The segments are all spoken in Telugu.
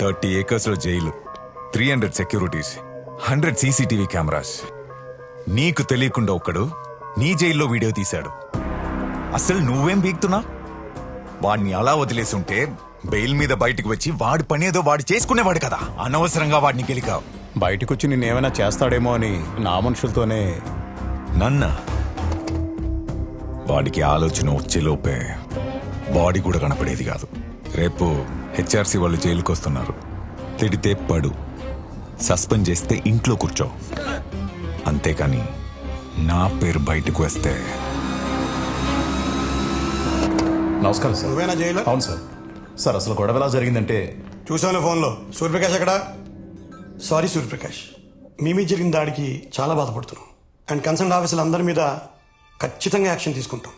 Thirty ఏకర్స్లో jail. Three hundred securities. Hundred CCTV cameras. నీకు తెలియకుండా ఒక్కడు నీ జైల్లో వీడియో తీశాడు. అసలు నువ్వేం బీక్తున్నా? వాడిని అలా వదిలేసి ఉంటే బెయిల్ మీద బయటకు వచ్చి వాడి పని ఏదో వాడు చేసుకునేవాడు కదా. అనవసరంగా వాడిని గెలికావు. బయటకొచ్చి నేనేమైనా చేస్తాడేమో అని నా మనుషులతోనే నన్న వాడికి ఆలోచన వచ్చేలోపే బాడీ కూడా కనపడేది కాదు. రేపు హెచ్ఆర్సీ వాళ్ళు జైలుకి వస్తున్నారు తిడితే పడు. సస్పెండ్ చేస్తే ఇంట్లో కూర్చో. అంతేకాని నా పేరు బయటకు వస్తే. నమస్కారం సార్. నువ్వేనా జైలు అవును సార్. సార్ అసలు గొడవ ఎలా జరిగిందంటే చూసాను ఫోన్లో. సూర్యప్రకాష్ ఎక్కడా? సారీ సూర్యప్రకాష్. మీ మీద జరిగిన దాడికి చాలా బాధపడుతున్నాం. అండ్ కన్సర్న్ ఆఫీసులు అందరి మీద ఖచ్చితంగా యాక్షన్ తీసుకుంటాం.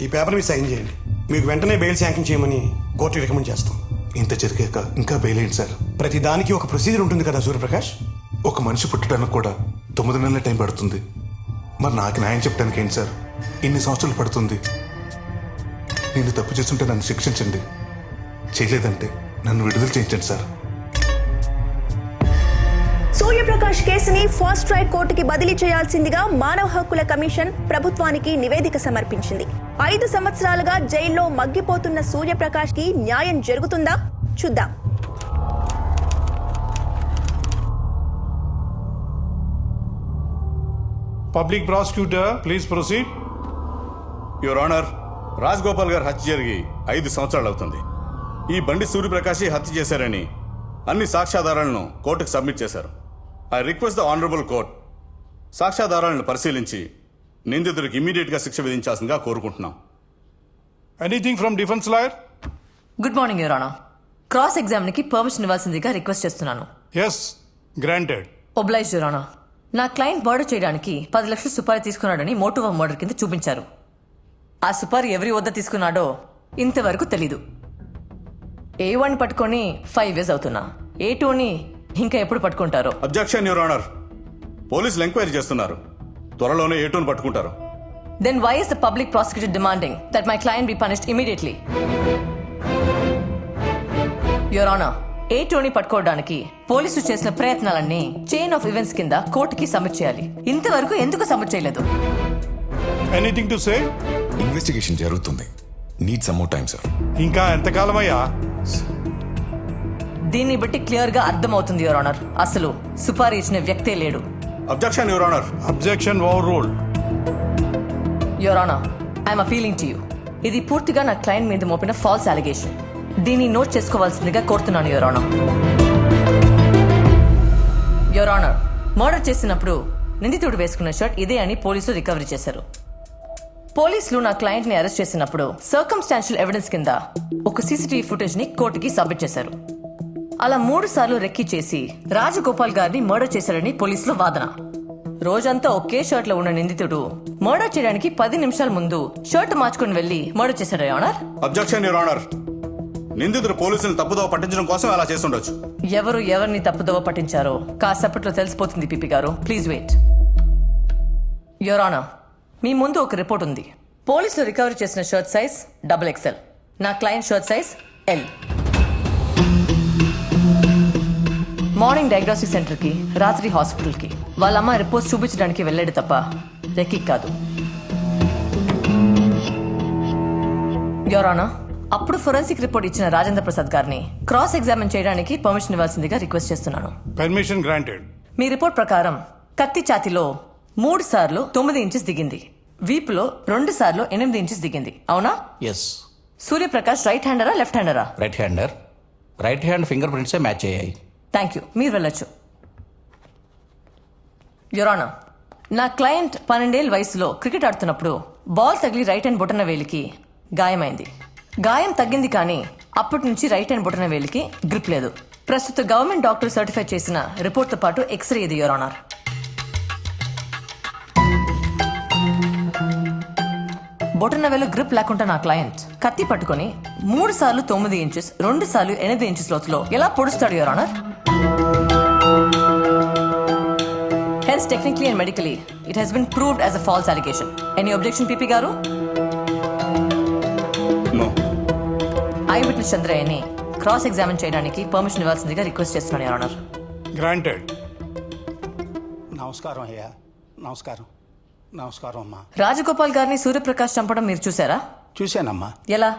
ఈ పేపర్ మీద సైన్ చేయండి. మీకు వెంటనే బెయిల్ శాంక్షన్ చేయమని కోర్టు రికమెండ్ చేస్తాం. ఇంత జరిగాక ఇంకా బెయిలేంటి సార్? ప్రతి దానికి ఒక ప్రొసీజర్ ఉంటుంది కదా సూర్యప్రకాష్? ఒక మనిషి పుట్టడానికి కూడా తొమ్మిది నెలల టైం పడుతుంది. మరి నాకు న్యాయం చెప్పడానికి ఏంటి సార్? ఇన్ని సంవత్సరాలు పడుతుంది. నేను తప్పు చేస్తుంటే నన్ను శిక్షించండి. చేయలేదంటే నన్ను విడుదల చేయించండి సార్. సూర్యప్రకాష్ కేసుని ఫాస్ట్ ట్రాక్ కోర్టుకి బదిలీ చేయాల్సిందిగా మానవ హక్కుల కమిషన్ ప్రభుత్వానికి నివేదిక సమర్పించింది. ఐదు సంవత్సరాలుగా జైల్లో మగ్గిపోతున్న సూర్యప్రకాష్కి న్యాయం జరుగుతుందా? చూద్దాం. Public prosecutor, please proceed. Your honour Raj Gopal గారు హత్య జరిగి ఐదు సంవత్సరాలు అవుతుంది. ఈ బండి సూర్యప్రకాశ్ హత్య చేశారని అన్ని సాక్ష్యాధారాలను కోర్టుకు సబ్మిట్ చేశారు. I request the honourable court సాక్ష్యాధారాలను పరిశీలించి నిందితుడికి ఇమీడియట్గా శిక్ష విధించాల్సిందిగా కోరుకుంటున్నాం. Anything from defense lawyer? Good morning your honour cross ఎగ్జామ్కి పర్మిషన్ ఇవ్వాల్సిందిగా రిక్వెస్ట్ చేస్తున్నాను. Yes, granted. Oblige your honour నా క్లయింట్ మర్డర్ చేయడానికి పది లక్షలు సుపారీ తీసుకున్నాడని మోటివ్ ఆఫ్ మర్డర్ కింద చూపించారు. ఆ సుపారీ ఎవరి వద్ద తీసుకున్నాడో ఇంతవరకు తెలీదు. ఏ వన్ పట్టుకొని ఫైవ్ ఇయర్స్ అవుతున్నా. ఏ టూని ఇంకా ఎప్పుడు పట్టుకుంటారో? అబ్జెక్షన్ యువర్ ఆనర్ పోలీసులు ఎంక్వైరీ చేస్తున్నారు. త్వరలోనే ఏటూను పట్టుకుంటారు. Then why is the public prosecutor demanding that my client be punished immediately your honour A Tony పట్టుకోవడానికి పోలీసులు చేసిన ప్రయత్నాలన్నీ చైన్ ఆఫ్ ఈవెంట్స్ కింద కోర్టుకి సబ్మిట్ చేయాలి. ఇంతవరకు ఎందుకు సబ్మిట్ చేయలేదు? Anything to say? ఇన్వెస్టిగేషన్ జరుగుతుంది. Need some more time sir ఇంకా ఎంతకాలమయ్యా? దీన్ని బట్టి క్లియర్గా అర్థమవుతుంది యువర్ ఆనర్. అసలు సుపారీ ఇచ్చిన వ్యక్తే లేడు. Objection your honour. Objection overruled. Your honour I'm appealing to you ఇది పూర్తిగా నా క్లయింట్ మీద మోపిన ఫాల్స్ అలిగేషన్ దీన్ని నోట్ చేసుకోవాల్సిందిగా కోరుతున్నాను your honour. Your honour murder చేసినప్పుడు నిందితుడు వేసుకున్న షర్ట్ ఇదే అని పోలీసులు రికవరీ చేశారు. పోలీసులు నా క్లయింట్ని అరెస్ట్ చేసినప్పుడు సర్కమ్స్టాన్షియల్ ఎవిడెన్స్ కింద ఒక సీసీటీవీ ఫుటేజ్ని కోర్టుకి సబ్మిట్ చేశారు. అలా మూడు సార్లు రెక్కి చేసి రాజగోపాల్ గారిని మర్డర్ చేశారని పోలీసుల వాదన. రోజంతా ఒకే షర్ట్లో ఉన్న నిందితుడు మర్డర్ చేయడానికి పది నిమిషాల ముందు షర్ట్ మార్చుకుని వెళ్ళి murder honour? Objection your honour. నిందితుడు పోలీసులను తప్పుదోవ పట్టించడం కోసం అలా చేస్తుండొచ్చు. ఎవరు ఎవరిని తప్పుదోవ పట్టించారో కాసేపట్లో తెలిసిపోతుంది పిపి గారు. Please wait. యోరానా మీ ముందు ఒక రిపోర్ట్ ఉంది. పోలీసులు రికవరీ చేసిన షర్ట్ సైజ్ డబుల్ ఎక్స్ఎల్. నా client shirt size L. Morning diagnostic సెంటర్కి రాత్రి హాస్పిటల్కి. వాళ్ళ అమ్మ రిపోర్ట్స్ చూపించడానికి వెళ్ళాడు తప్ప రెక్కి కాదు. యోరానా అప్పుడు ఫొరెన్సిక్ రిపోర్ట్ ఇచ్చిన రాజేంద్ర ప్రసాద్ గారిని క్రాస్ ఎగ్జామిన్ చేయడానికి పర్మిషన్ ఇవ్వాల్సిందిగా రిక్వెస్ట్ చేస్తున్నాను. Permission granted. మీ రిపోర్ట్ ప్రకారం కత్తి ఛాతిలో మూడు సార్లు తొమ్మిది ఇంచెస్ దిగింది. వీపులో రెండు సార్లు ఎనిమిది ఇంచెస్ దిగింది. అవునా? ఎస్ సూర్యప్రకాష్ రైట్ హ్యాండరా left హ్యాండరా? Right hander right hand finger ప్రింట్సే match అయ్యాయి. థ్యాంక్ యూ మీరు వెళ్ళొచ్చు. యురానా నా క్లయింట్ పన్నెండేళ్ళ వయసులో క్రికెట్ ఆడుతున్నప్పుడు బాల్ తగిలి రైట్ హ్యాండ్ బొటన వేలికి గాయమైంది. గాయం తగ్గింది కానీ అప్పటి నుంచి రైట్ హ్యాండ్ బొటన వేలికి గ్రిప్ లేదు. ప్రస్తుత గవర్నమెంట్ డాక్టర్ సర్టిఫై చేసిన రిపోర్ట్తో పాటు ఎక్స్రే ఇది యురానర్ బొటన వేలు గ్రిప్ లేకుండా నా క్లయింట్ కత్తి పట్టుకొని మూడు సార్లు తొమ్మిది ఇంచెస్ రెండు సార్లు ఎనిమిది ఇంచెస్ లోతులో ఎలా పొడుస్తాడు your honour yes, technically and medically, it has been proved as a false allegation. Any objection, PP Garu? No. Eyewitness చంద్రయ్యని cross examine చేయడానికి పర్మిషన్ ఇవ్వాల్సిందిగా రిక్వెస్ట్ చేస్తున్నాను యువర్ ఆనర్ గ్రాంటెడ్ నమస్కారం అయ్యా. నమస్కారం. నమస్కారం అమ్మా. రాజగోపాల్ గారిని సూర్యప్రకాష్ చంపడం మీరు చూసారా చూశానమ్మా. ఎలా?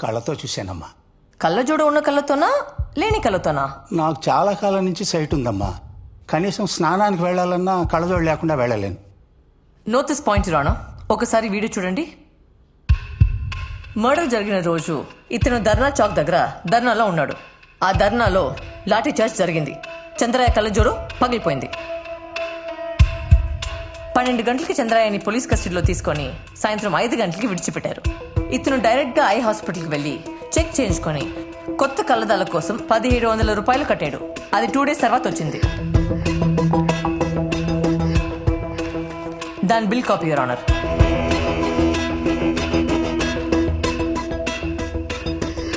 కళ్ళతో చూశానమ్మా. కళ్ళజోడు ఉన్న కళ్ళతోనా? లేని కళ్ళతోనా? నాకు చాలా కాలం నుంచి సైట్ ఉందమ్మా. కనీసం స్నానానికి వెళ్ళాలన్నా కళ్ళజోడు లేకుండా వెళ్ళలేను. నోటీస్ దిస్ పాయింట్ రాణా ఒకసారి వీడియో చూడండి. మర్డర్ జరిగిన రోజు ఇతను ధర్నా చౌక్ దగ్గర ధర్నాలో ఉన్నాడు. ఆ ధర్నాలో లాఠీ చార్జ్ జరిగింది. చంద్రయ్య కళ్ళజోడు పగిలిపోయింది. పన్నెండు గంటలకి చంద్రయ్యని పోలీస్ కస్టడీలో తీసుకొని సాయంత్రం ఐదు గంటలకి విడిచిపెట్టారు. ఇతను డైరెక్ట్గా ఐ హాస్పిటల్కి వెళ్ళి చెక్ చేయించుకొని కొత్త కళ్ళదాల కోసం పదిహేడు వందల రూపాయలు కట్టాడు. అది టూ డేస్ తర్వాత వచ్చింది. దాని బిల్ కాపీ యువర్ ఆనర్.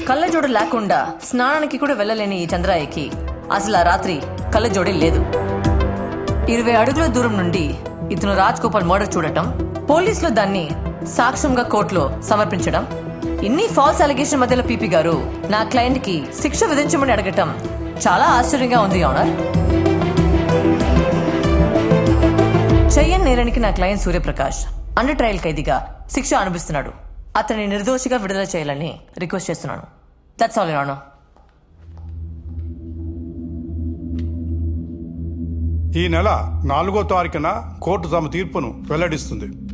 కళ్ళజోడు లేకుండా స్నానానికి కూడా వెళ్ళలేని ఈ చంద్రాయికి అసలు ఆ రాత్రి కళ్ళజోడే లేదు. ఇరవై అడుగుల దూరం నుండి ఇతను రాజ్ గోపాల్ మర్డర్ చూడటం పోలీసులు దాన్ని సాక్ష్యంగా కోర్టులో సమర్పించడం ఇన్ని ఫాల్స్ అలిగేషన్ మధ్యలో పీపీ గారు నా క్లయింట్కి శిక్ష విధించమని అడగటం చాలా ఆశ్చర్యంగా ఉంది ఆనర్. చెయ్యన్ నేరానికి నా క్లయింట్ సూర్యప్రకాష్ అండర్ ట్రయల్ ఖైదీగా శిక్ష అనుభవిస్తున్నాడు. అతన్ని నిర్దోషిగా విడుదల చేయాలని రిక్వెస్ట్ చేస్తున్నాను. దట్స్ ఆల్ రాను ఈ నెల నాలుగో తారీఖున కోర్టు తమ తీర్పును వెల్లడిస్తుంది.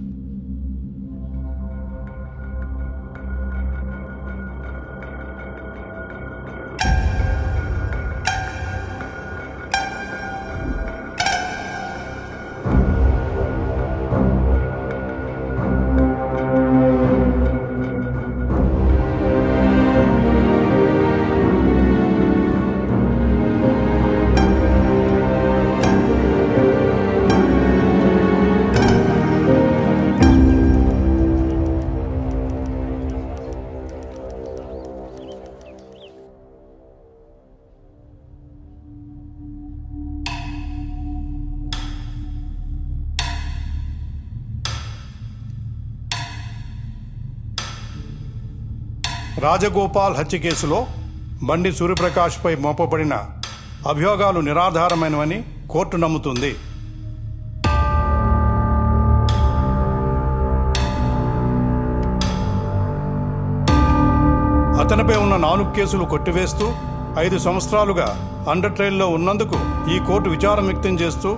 రాజగోపాల్ హత్య కేసులో బండి సూర్యప్రకాష్పై మోపబడిన అభియోగాలు నిరాధారమైనవని కోర్టు నమ్ముతుంది. అతనిపై ఉన్న నాలుగు కేసులు కొట్టివేస్తూ ఐదు సంవత్సరాలుగా అండర్ ట్రయల్లో ఉన్నందుకు ఈ కోర్టు విచారం వ్యక్తం చేస్తూ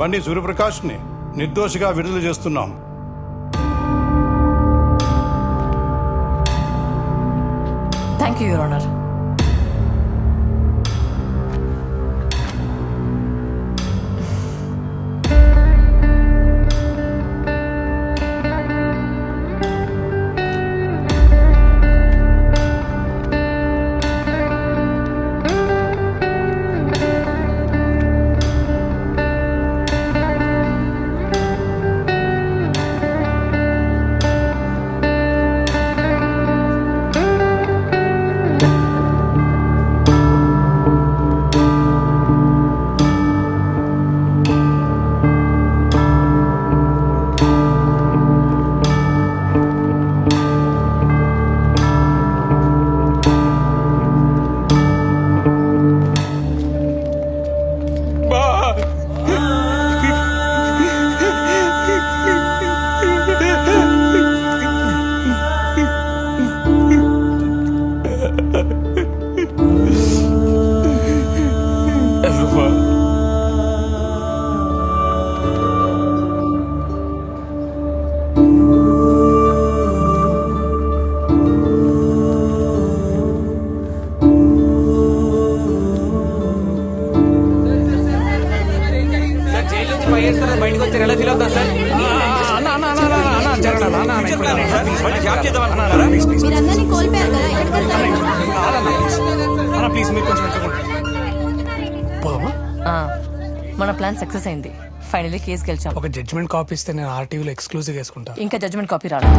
బండి సూర్యప్రకాష్ని నిర్దోషిగా విడుదల చేస్తున్నాం. థ్యాంక్ యూ యువర్ ఆనర్ మీరందరినీ కోల్పోయారు కదా ఎక్కడికి ఆ, మన ప్లాన్ సక్సెస్ అయింది. ఫైనలీ కేసు గెలిచాం. ఒక జడ్జ్మెంట్ కాపీ ఇస్తే నేను ఆర్టీవీలో ఎక్స్క్లూజివ్ వేసుకుంటా. ఇంకా జడ్జ్మెంట్ కాపీ రాలేదు.